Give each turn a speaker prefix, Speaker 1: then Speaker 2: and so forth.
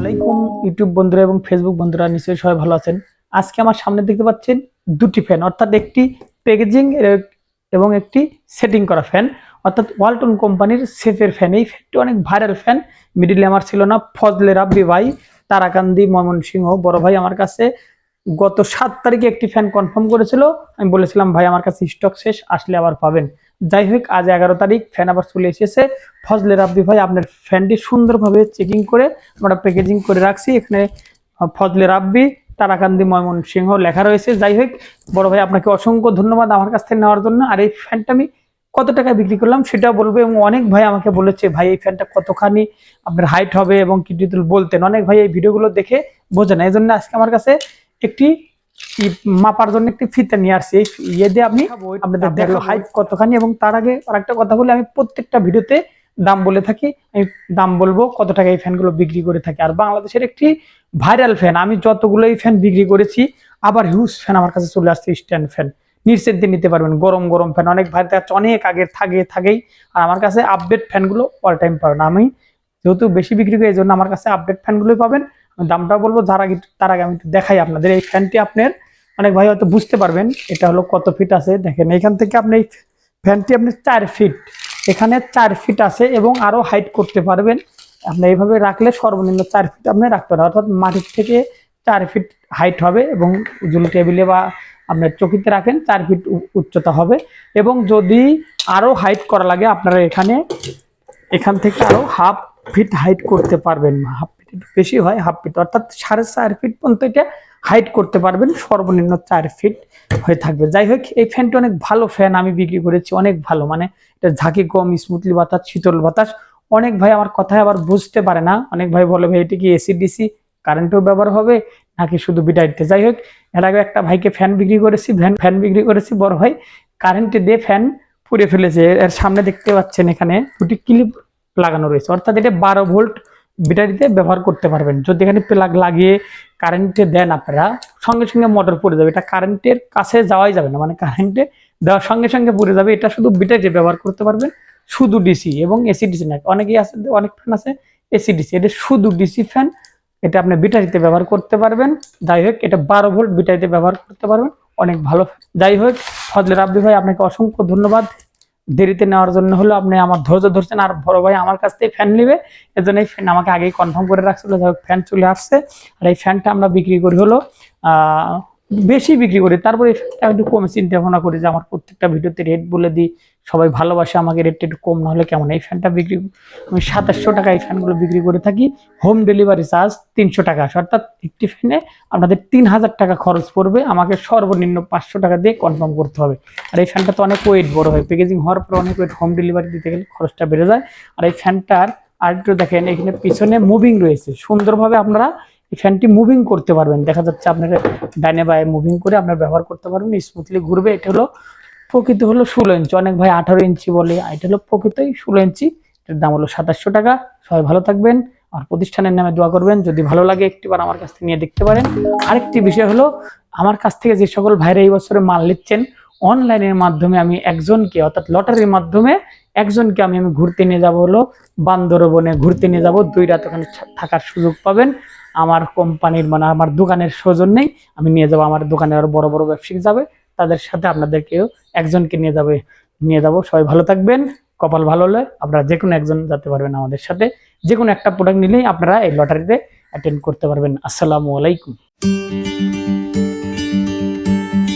Speaker 1: আলাইকুম, ইউটিউব বন্ধুরা এবং ফেসবুক বন্ধুরা, নিশ্চয়ই সবাই ভালো আছেন। আজকে আমার সামনে দেখতে পাচ্ছেন দুটি ফ্যান, অর্থাৎ একটি প্যাকেজিং এবং একটি সেটিং করা ফ্যান। অর্থাৎ ওয়ালটন কোম্পানির সেফের ফ্যান। এই ফ্যানটি অনেক ভাইরাল ফ্যান। মিডিলে আমার ছিল না, ফজলে রাব্বি ভাই, তারাকান্দি, ময়মনসিংহ, বড় ভাই আমার কাছে গত সাত তারিখে একটি ফ্যান কনফার্ম করেছিল। আমি বলেছিলাম, ভাই, আমার কাছে স্টক শেষ, আসলে আবার পাবেন। যাই হোক, আজ এগারো তারিখ ফ্যান আবার চলে এসেছে। ফজলে রাব্বি ভাই, আপনার ফ্যানটি সুন্দরভাবে চেকিং করে আমরা প্যাকেজিং করে রাখছি। এখানে ফজলে রাব্বি, তারাকান্দি, ময়মনসিংহ লেখা রয়েছে। যাই হোক, বড় ভাই, আপনাকে অসংখ্য ধন্যবাদ আমার কাছ থেকে নেওয়ার জন্য। আর এই ফ্যানটা আমি কত টাকা বিক্রি করলাম সেটা বলব এবং অনেক ভাই আমাকে বলেছে, ভাই, এই ফ্যানটা কতখানি আপনার হাইট হবে এবং কি বলতেন? অনেক ভাই এই ভিডিওগুলো দেখে বোঝে না। এই জন্য আজকে আমার কাছে একটি মাপার জন্য একটি ফিতে নিয়ে আসছি। এই ইয়ে দিয়ে আপনি আপনাদের দেখল হাইট কতখানি এবং তার আগে আরেকটা কথা বলে আমি প্রত্যেকটা ভিডিওতে দাম বলে থাকি। আমি দাম বলব কত টাকা এই ফ্যানগুলো বিক্রি করে থাকি। আর বাংলাদেশের একটি ভাইরাল ফ্যান আমি যতগুলো এই ফ্যান বিক্রি করেছি আবার হিউজ ফ্যান আমার কাছে চলে আসছে স্ট্যান্ড ফ্যান নিশ্চিন্তে নিতে পারবেন গরম গরম ফ্যান অনেক ভাই দেখা অনেক আগের থাকে থাকেই। আর আমার কাছে আপডেট ফ্যানগুলো অল টাইম পাবেন। আমি যেহেতু বেশি বিক্রি করি এই জন্য আমার কাছে আপডেট ফ্যানগুলোই পাবেন। দামটা বলব, যার আগে, তার আগে আমি দেখাই আপনাদের। এই ফ্যানটি আপনার অনেক ভাই হয়তো বুঝতে পারবেন, এটা হলো কত ফিট আছে, দেখেন। এখান থেকে আপনি এই ফ্যানটি আপনি চার ফিট এখানে চার ফিট আছে এবং আরও হাইট করতে পারবেন। আপনি এইভাবে রাখলে সর্বনিম্ন চার ফিট আপনি রাখতে পারেন, অর্থাৎ মাটির থেকে চার ফিট হাইট হবে এবং উজুল টেবিলে বা আপনার চকিতে রাখেন, চার ফিট উচ্চতা হবে। এবং যদি আরও হাইট করা লাগে, আপনারা এখানে, এখান থেকে আরও হাফ ফিট হাইট করতে পারবেন হাফ একটু বেশি হয় হাফ ফিট অর্থাৎ সাড়ে চার ফিট পর্যন্ত এটা হাইট করতে পারবেন, সর্বনিম্ন চার ফিট হয়ে থাকবে। যাই হোক, এই ফ্যানটি অনেক ভালো ফ্যান আমি বিক্রি করেছি, অনেক ভালো। মানে এটা ঝাঁকি কম স্মুথলি বাতাস, শীতল বাতাস। অনেক ভাই আমার কথায় আবার বুঝতে পারে না। অনেক ভাই বলে, ভাই, এটা কি এসি ডিসি কারেন্টও ব্যবহার হবে নাকি শুধু বিটাইতে যাই হোক, এর আগে একটা ভাইকে ফ্যান বিক্রি করেছি ফ্যান ফ্যান বিক্রি করেছি, বড় ভাই। কারেন্টে দিয়ে ফ্যান পুড়ে ফেলেছে। এর সামনে দেখতে পাচ্ছেন এখানে দুটি ক্লিপ লাগানো রয়েছে। অর্থাৎ এটা বারো ভোল্ট ব্যাটারিতে ব্যবহার করতে পারবেন। যদি এখানে প্লাগ লাগিয়ে কারেন্টে দেন আপনারা, সঙ্গে সঙ্গে মোটর পড়ে যাবে। এটা কারেন্টের কাছে যাওয়াই যাবে না মানে কারেন্টে দেওয়ার সঙ্গে সঙ্গে পড়ে যাবে। এটা শুধু ব্যাটারিতে ব্যবহার করতে পারবেন, শুধু ডিসি এবং এসি ডিসি না, অনেকেই আছে, অনেক ফ্যান আছে এসি ডিসি এটা শুধু ডিসি ফ্যান এটা আপনি ব্যাটারিতে ব্যবহার করতে পারবেন। যাই হোক, এটা বারো ভোল্ট ব্যাটারিতে ব্যবহার করতে পারবেন, অনেক ভালো। যাই হোক, ফজলে রাব্বি ভাই, আপনাকে অসংখ্য ধন্যবাদ। দেরিতে নেওয়ার জন্য হলো আপনি আমার ধৈর্য ধরছেন আর বড় ভাই আমার কাছ থেকে ফ্যান নেবে এর জন্য এই ফ্যান আমাকে আগেই কনফার্ম করে রাখছিল। যাই ফ্যান চলে আসছে। আর এই ফ্যানটা আমরা বিক্রি করি হলো বেশি বিক্রি করি। তারপরে একটু কমে চিন্তা ভাবনা করি যে আমার প্রত্যেকটা ভিডিওতে রেট বলে দিই। সবাই ভালোবাসে আমাকে রেটটা একটু কম না হলে কেমন? এই ফ্যানটা বিক্রি আমি সাতাশশো টাকা এই ফ্যানগুলো বিক্রি করে থাকি। হোম ডেলিভারি চার্জ তিনশো টাকা অর্থাৎ একটি ফ্যানে আপনাদের তিন হাজার টাকা খরচ পড়বে। আমাকে সর্বনিম্ন পাঁচশো টাকা দিয়ে কনফার্ম করতে হবে। আর এই ফ্যানটা তো অনেক ওয়েট বড় হয়। প্যাকেজিং হওয়ার পর অনেক ওয়েট হোম ডেলিভারি দিতে গেলে খরচটা বেড়ে যায়। আর এই ফ্যানটার আর একটু দেখেন, এখানে পিছনে মুভিং রয়েছে। সুন্দরভাবে আপনারা এই ফ্যানটি মুভিং করতে পারবেন। দেখা যাচ্ছে আপনার ডাইনে বায়ে মুভিং করে আপনার ব্যবহার করতে পারবেন। স্মুথলি ঘুরবে। এটা হলো প্রকৃত হলো ষোলো ইঞ্চি অনেক ভাই আঠারো ইঞ্চি বলে। এটা হলো প্রকৃতই ষোলো ইঞ্চি এটার দাম হলো সাতাশশো টাকা। সবাই ভালো থাকবেন। আর প্রতিষ্ঠানের নামে দোয়া করবেন। যদি ভালো লাগে একটিবার আমার কাছ থেকে নিয়ে দেখতে পারেন। আরেকটি বিষয় হলো, আমার কাছ থেকে যে সকল ভাইরা এই বছরে মাল নিচ্ছেন অনলাইনের মাধ্যমে আমি একজনকে, অর্থাৎ লটারির মাধ্যমে একজনকে আমি আমি ঘুরতে নিয়ে যাব হলো বান্দরবনে, ঘুরতে নিয়ে যাব। দুই রাত ওখানে থাকার সুযোগ পাবেন। আমার কোম্পানির মানে আমার দোকানের সৌজন্যেই আমি নিয়ে যাব। আমার দোকানে আরও বড় বড় ব্যবসায়িক যাবে, তাদের সাথে আপনাদেরকেও একজনকে নিয়ে যাবে, নিয়ে যাব। সবাই ভালো থাকবেন, কপাল ভালো হলে আপনারা যে কোনো একজন যেতে পারবেন আমাদের সাথে। যে কোনো একটা প্রোডাক্ট নিলেই আপনারা এই লটারিতে অ্যাটেন্ড করতে পারবেন। আসসালামু আলাইকুম।